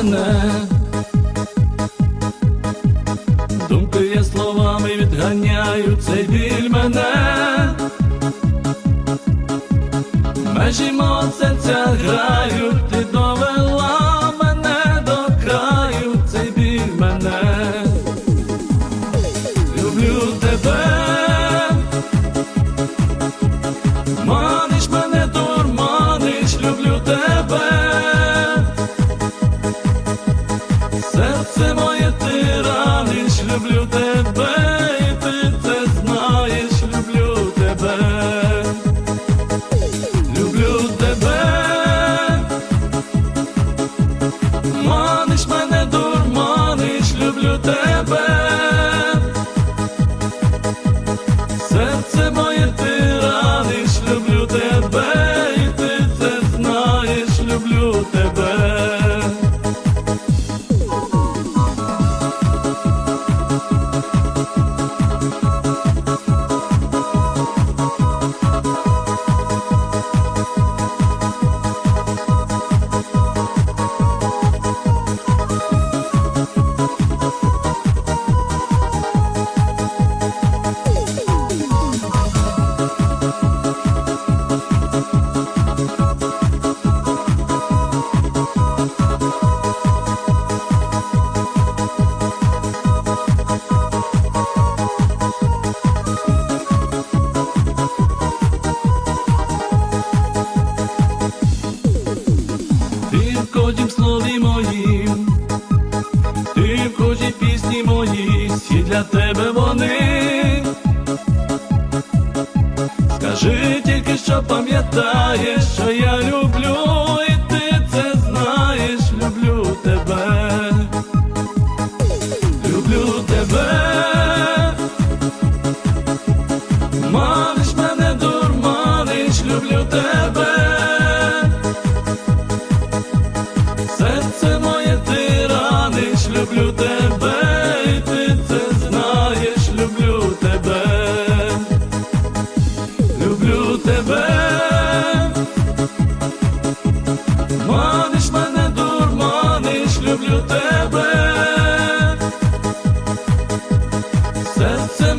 sana дуриш, мене дурманиш, люблю тебе. Серце моє для тебе вони, скажи тільки, що пам'ятаєш, що я люблю, і ти це знаєш, люблю тебе, люблю тебе. тебе, маниш мене, дурманиш, люблю тебе, серце.